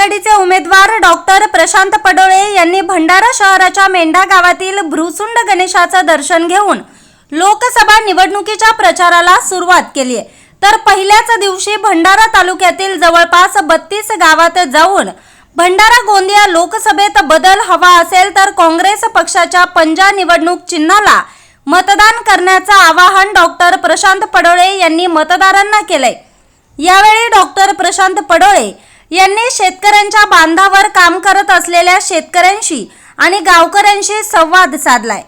आघाडीचे उमेदवार डॉक्टर प्रशांत पडोळे यांनी भंडारा शहराच्या मेंढा गावातील भ्रुसुंड गणेशाचं दर्शन घेऊन लोकसभा निवडणुकीच्या प्रचाराला सुरुवात केली आहे. तर पहिल्याच दिवशी भंडारा तालुक्यातील जवळपास बत्तीस गावात जाऊन भंडारा गोंदिया लोकसभेत बदल हवा असेल तर काँग्रेस पक्षाच्या पंजा निवडणूक चिन्हाला मतदान करण्याचं आवाहन डॉक्टर प्रशांत पडोळे यांनी मतदारांना केलंय. यावेळी डॉक्टर प्रशांत पडोळे यांनी शेतकऱ्यांच्या बांधावर काम करत असलेल्या शेतकऱ्यांशी आणि गावकऱ्यांशी संवाद साधलाय.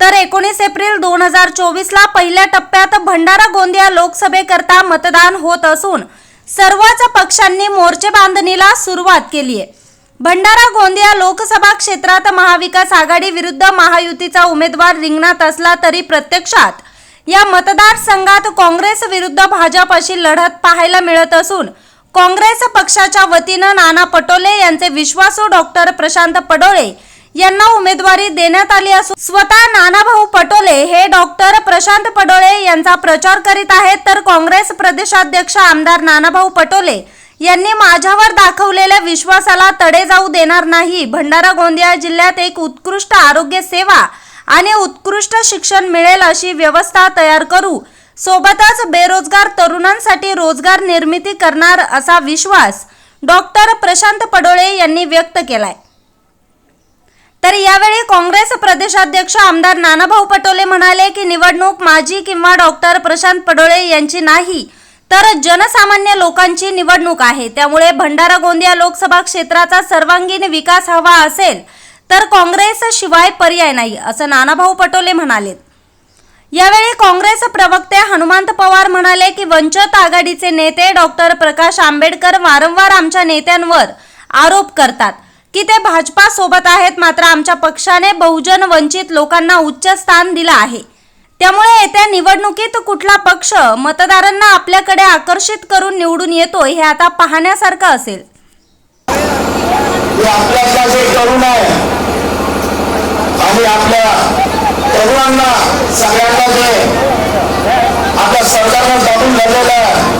तर एकोणीस एप्रिल दोन हजार चोवीसला पहिल्या टप्प्यात भंडारा गोंदिया लोकसभेकरता मतदान होत असून सर्वच पक्षांनी मोर्चे बांधणीला सुरुवात केली आहे. भंडारा गोंदिया लोकसभा क्षेत्रात महाविकास आघाडी विरुद्ध महायुतीचा उमेदवार रिंगणात असला तरी प्रत्यक्षात या मतदारसंघात काँग्रेस विरुद्ध भाजप अशी लढत पाहायला मिळत असून काँग्रेस पक्षाच्या वतीनं नाना पटोले यांचे विश्वासू डॉक्टर प्रशांत पडोळे यांना उमेदवारी देण्यात आली असून स्वतः नानाभाऊ पटोले हे डॉक्टर प्रशांत पडोळे यांचा प्रचार करीत आहेत. तर काँग्रेस प्रदेशाध्यक्ष आमदार नानाभाऊ पटोले यांनी माझ्यावर दाखवलेल्या विश्वासाला तडे जाऊ देणार नाही. भंडारा गोंदिया जिल्ह्यात एक उत्कृष्ट आरोग्य सेवा आणि उत्कृष्ट शिक्षण मिळेल अशी व्यवस्था तयार करू. सोबतच बेरोजगार तरुणांसाठी रोजगार निर्मिती करणार असा विश्वास डॉक्टर प्रशांत पडोळे यांनी व्यक्त केलाय. तर यावेळी काँग्रेस प्रदेशाध्यक्ष आमदार नानाभाऊ पटोले म्हणाले की निवडणूक माझी किंवा डॉक्टर प्रशांत पडोळे यांची नाही तर जनसामान्य लोकांची निवडणूक आहे. त्यामुळे भंडारा गोंदिया लोकसभा क्षेत्राचा सर्वांगीण विकास हवा असेल तर काँग्रेस शिवाय पर्याय नाही असं नानाभाऊ पटोले म्हणाले यावेळी काँग्रेस प्रवक्ते हेमंत पवार म्हणाले की वंचित आघाडीचे नेते डॉक्टर प्रकाश आंबेडकर वारंवार आमच्या नेत्यांवर आरोप करतात. की ते भाजपा सोबत आहेत मात्र आमच्या पक्षाने बहुजन वंचित लोकांना उच्च स्थान दिलं आहे. त्यामुळे येत्या निवडणुकीत कुठला पक्ष मतदारांना आपल्याकडे आकर्षित करून निवडून येतो हे आता पाहण्यासारखं असेल. आणि आपल्या तरुणांना सगळ्यांना जे आपल्या सरकारनं दाबून धरलेलं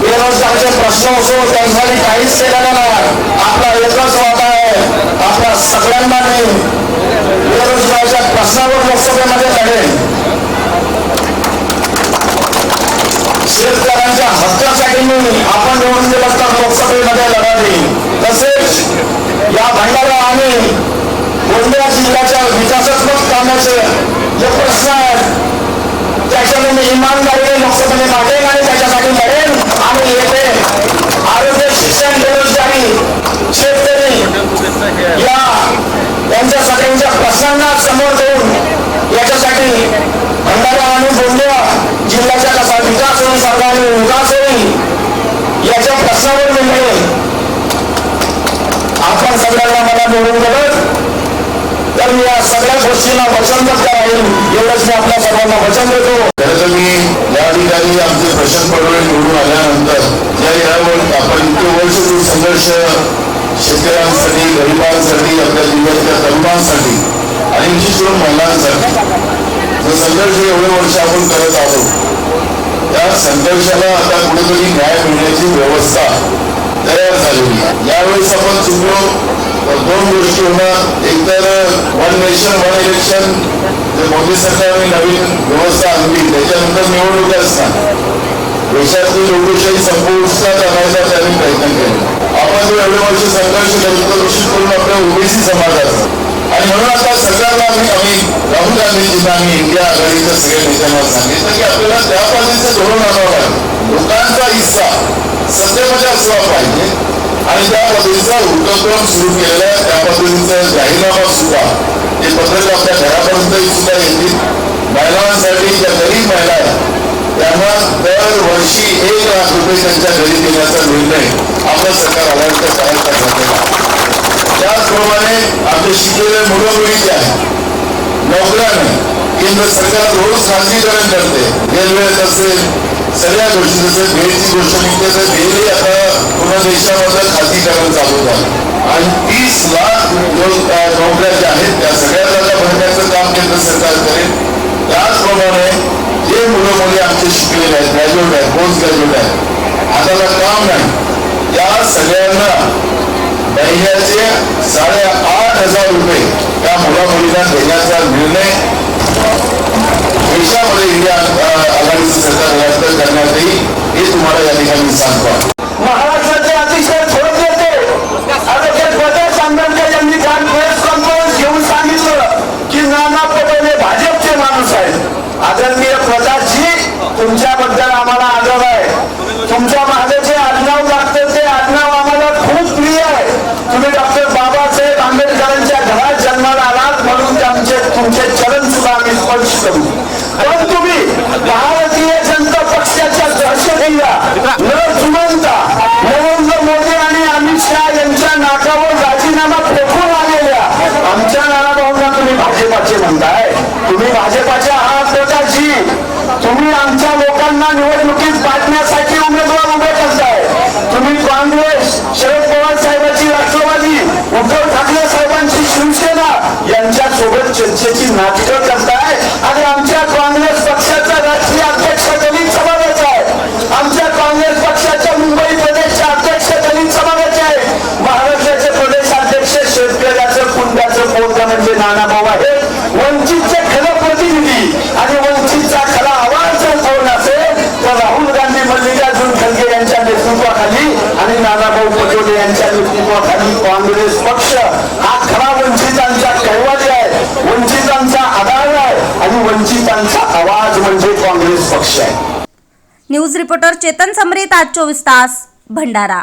बेरोजगारचे प्रश्न असो त्यांच्यासाठी काहीच केलेलं नाही. आपला एकच वाटा आहे. आपल्या सगळ्यांना मी बेरोजगाराच्या प्रश्नावर लोकसभेमध्ये लढेल. शेतकऱ्यांच्या हक्कासाठी मी आपण निवडून दिलं तर लोकसभेमध्ये लढा देईन तसेच या भांडारा आणि गोंदिया जिल्ह्याच्या विकासात्मक कामाचे जे प्रश्न आहेत त्याच्याने मी इमानदारीने लोकसभेने मागेन आणि त्याच्यासाठी लढेन आणि येते आरोग्य शिक्षण बेरोजगारी शेतकरी या यांच्या सगळ्यांच्या प्रश्नांना समोर देऊन याच्यासाठी भंडारा आणि गोंदिया जिल्ह्याचा कसा विकास होईल सरकारने विकास होईल याच्या प्रश्नावर मी आपण सगळ्यांना मला निवडून दिलं तर या सगळ्या गोष्टीला वचनबद्ध राहील एवढंच मी आपल्या सर्वांना वचन देतो. खरं तर मी या ठिकाणी आमचे प्रशांत पडोळे निवडून आल्यानंतर या यावर आपण इतके वर्ष जो संघर्ष शेतकऱ्यांसाठी गरिबांसाठी आपल्या जिल्ह्यातल्या तरुणांसाठी आणि विशेष करून महिलांसाठी. जो संघर्ष एवढे वर्ष आपण करत आहोत. त्या संघर्षाला आता कुठेतरी न्याय मिळण्याची व्यवस्था तयार झालेली यावेळेस आपण चुकलो दोन गोष्टी होणार एक तर वन नेशन वन इलेक्शन जे मोदी सरकारने नवीन व्यवस्था आणली त्याच्यानंतर निवडणुका असतात. देशातली लोकशाही संपुष्टात आणायचा त्यांनी प्रयत्न केला. आपण जो एवढे वर्ष संघर्ष करतो विशेष करून आपल्या ओबीसी समाजाचा आणि म्हणून आता सरकारला आम्ही आम्ही राहुल गांधीजींना आम्ही इंडिया आघाडीच्या सगळ्या नेत्यांना सांगितलं की आपल्याला त्या पार्टीचं धोरण आणावं लागेल. लोकांचा हिस्सा सत्तेमध्ये म्हणजे असला पाहिजे. आणि त्या पद्धतीचा उपक्रम सुरू केलेला आहे त्या पद्धतीचा जाहीरनामा सुद्धा हे पत्रक आपल्या घरापर्यंत सुद्धा येतील महिलांसाठी ज्या गरीब महिला आहेत त्यांना दरवर्षी एक लाख रुपये त्यांच्या घरी देण्याचा निर्णय आपलं सरकार आल्यानंतर करायचा ठरलेला त्याचप्रमाणे आपले शिकलेले मुलं मुली जे आहेत नोकऱ्या नाही केंद्र सरकार रोज खाजगीकरण करते. रेल्वेत असेल सगळ्या गोष्टी जसं भेटची गोष्ट निघते तर भेटही आता पूर्ण देशामध्ये खासगीकरण चालू झालं. आणि तीस लाख नोकऱ्या ज्या आहेत त्या सगळ्या आता भरण्याचं काम केंद्र सरकार करेल. त्याचप्रमाणे जे मुलं मुली आमचे शिकलेले आहेत ग्रॅज्युएट आहेत पोस्ट ग्रॅज्युएट आहेत हाताला काम नाही. या सगळ्यांना महिन्याचे साडेआठ हजार रुपये त्या मुला मुलीला देण्याचा निर्णय देशामध्ये इंडिया आघाडीचं सरकार रद्द करण्यात येईल हे तुम्हाला या ठिकाणी मी सांगतो महाराष्ट्राचे अतिशय थोर नेते ॲडव्होकेट प्रकाश आंबेडकर यांनी काल प्रेस कॉन्फरन्स घेऊन सांगितलं की नाना पटोले भाजपचे माणूस आहेत आदरणीय प्रकाशजी तुमच्याबद्दल आम्हाला आदर आहे तुमच्या मागे जे आडनाव लागतं ते आडनाव आम्हाला खूप प्रिय आहे तुम्ही डॉक्टर बाबासाहेब आंबेडकरांच्या घरात जन्माला आलात म्हणून त्यांचे तुमचे चरण सुद्धा आम्ही स्पर्श करू पण तुम्ही भारतीय जनता पक्षाच्या दहशतीला न जुमंता नरेंद्र मोदी आणि अमित शहा यांच्या नाकावर राजीनामा फेकून आलेल्या. आमच्या नानाभाऊंना तुम्ही भाजपाचे म्हणताय. तुम्ही भाजपाच्या आहात प्रकाशजी तुम्ही आमच्या लोकांना निवडणुकीत पाडण्यासाठी उमेदवार उभे करताय. तुम्ही काँग्रेस शरद पवार साहेबांची राष्ट्रवादी उद्धव ठाकरे साहेबांची शिवसेना यांच्या सोबत चर्चेची नाटकं करताय. आणि आमच्या मोर्चा पोरगा म्हणजे नानाभाऊ आहे वंचितचे खरं प्रतिनिधी आणि वंचितचा खरा आवाज जर कोण असेल तर राहुल गांधी मल्लिकार्जुन खरगे यांच्या नेतृत्वाखाली आणि नानाभाऊ पटोले यांच्या नेतृत्वाखाली काँग्रेस पक्ष हा खरा वंचितांचा कैवारी आहे. वंचितांचा आधार आहे आणि वंचितांचा आवाज म्हणजे काँग्रेस पक्ष आहे. न्यूज रिपोर्टर चेतन समरीत आज चोवीस तास भंडारा.